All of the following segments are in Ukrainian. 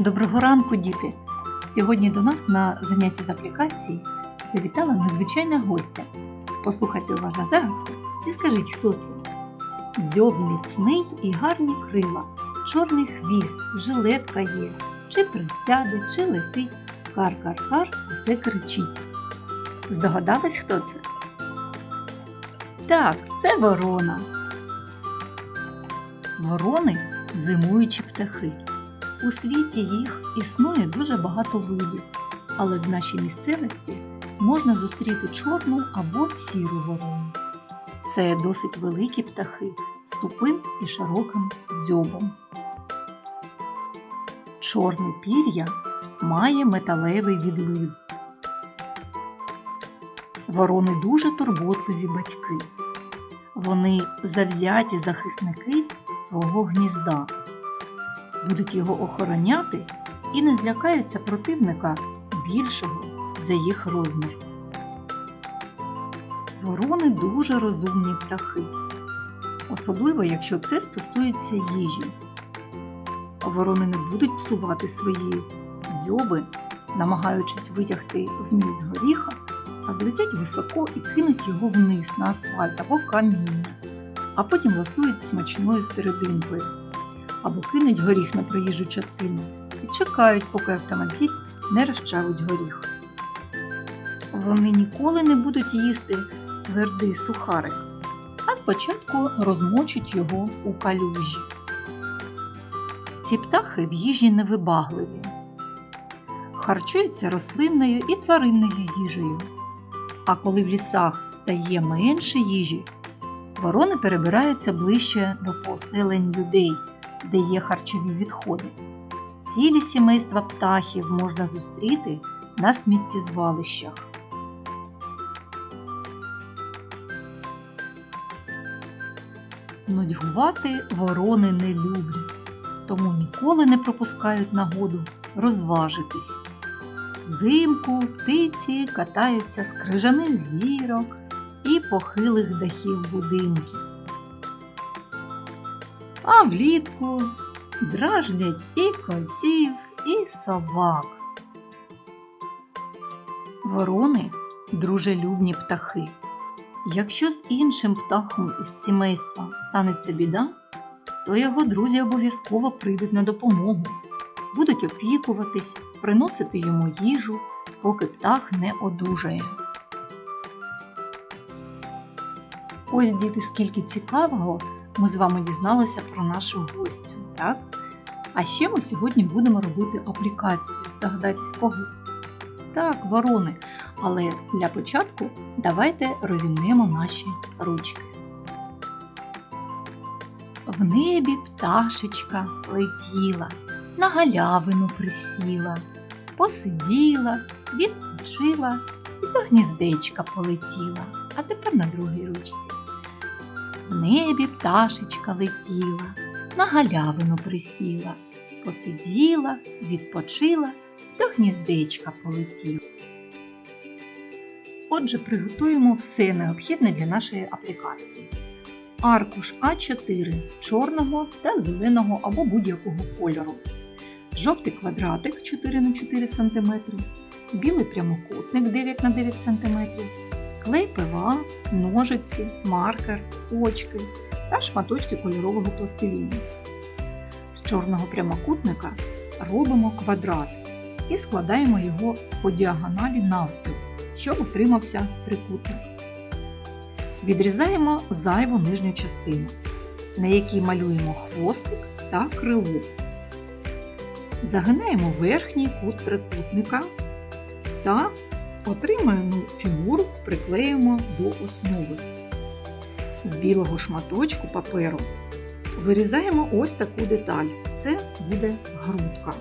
Доброго ранку, діти! Сьогодні до нас на занятті з аплікації завітала незвичайна гостя. Послухайте уважно загадку і скажіть, хто це? Дзьоб міцний і гарні крила, чорний хвіст, жилетка є, чи присяде, чи летить, кар-кар-кар, усе кричить. Здогадались, хто це? Так, це ворона. Ворони зимуючі птахи. У світі їх існує дуже багато видів, але в нашій місцевості можна зустріти чорну або сіру ворону. Це досить великі птахи з тупим і широким дзьобом. Чорне пір'я має металевий відлив. Ворони дуже турботливі батьки. Вони завзяті захисники свого гнізда будуть його охороняти і не злякаються противника більшого за їх розмір. Ворони дуже розумні птахи, особливо якщо це стосується їжі. Ворони не будуть псувати свої дзьоби, намагаючись витягти вміст горіха, а злетять високо і кинуть його вниз на асфальт або каміння, а потім ласують смачною серединкою або кинуть горіх на проїжджу частину і чекають, поки автомобіль не розчавить горіх. Вони ніколи не будуть їсти твердий сухарик, а спочатку розмочуть його у калюжі. Ці птахи в їжі невибагливі, харчуються рослинною і тваринною їжею. А коли в лісах стає менше їжі, ворони перебираються ближче до поселень людей де є харчові відходи. Цілі сімейства птахів можна зустріти на сміттєзвалищах. Нудьгувати ворони не люблять, тому ніколи не пропускають нагоду розважитись. Взимку птиці катаються з крижаних гірок і похилих дахів будинків а влітку дражнять і котів, і собак. Ворони дружелюбні птахи. Якщо з іншим птахом із сімейства станеться біда, то його друзі обов'язково прийдуть на допомогу, будуть опікуватись, приносити йому їжу, поки птах не одужає. Ось діти, скільки цікавого ми з вами дізналися про нашу гостю. так? А ще ми сьогодні будемо робити аплікацію. Здогадайтесь кого? Так, ворони. Але для початку давайте розімнемо наші ручки. В небі пташечка летіла, на галявину присіла, посиділа, відпочила і до гніздечка полетіла. А тепер на другій ручці. В небі пташечка летіла, на галявину присіла, посиділа, відпочила до гніздечка полетіла. Отже, приготуємо все необхідне для нашої аплікації. Аркуш А4 чорного та зеленого або будь-якого кольору. Жовтий квадратик 4х4 см, білий прямокутник 9х9 см клей ПВА, ножиці, маркер, очки та шматочки кольорового пластиліну. З чорного прямокутника робимо квадрат і складаємо його по діагоналі навпіл, щоб утримався трикутник. Відрізаємо зайву нижню частину, на якій малюємо хвостик та крило. Загинаємо верхній кут трикутника та Отримаємо фігуру, приклеїмо до основи. З білого шматочку паперу вирізаємо ось таку деталь. Це буде грудка.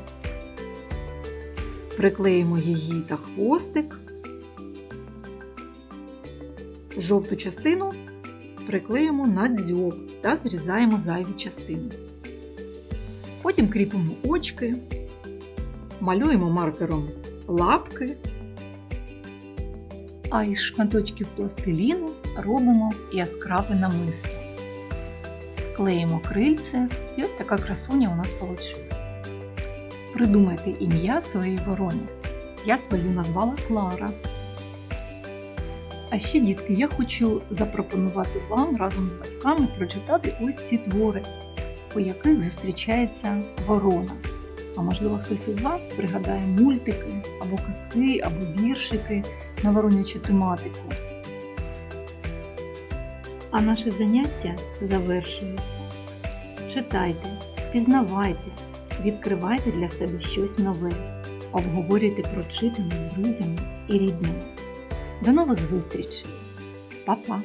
Приклеїмо її та хвостик. Жовту частину приклеїмо на дзьоб та зрізаємо зайві частини. Потім кріпимо очки, малюємо маркером лапки а із шматочків пластиліну робимо яскраве намисто. Клеїмо крильце і ось така красуня у нас вийшла. Придумайте ім'я своєї ворони. Я свою назвала Клара. А ще, дітки, я хочу запропонувати вам разом з батьками прочитати ось ці твори, у яких зустрічається ворона. А можливо, хтось із вас пригадає мультики або казки, або віршики на воронячу тематику. А наше заняття завершується. Читайте, пізнавайте, відкривайте для себе щось нове, обговорюйте прочитане з друзями і рідними. До нових зустрічей! Па-па!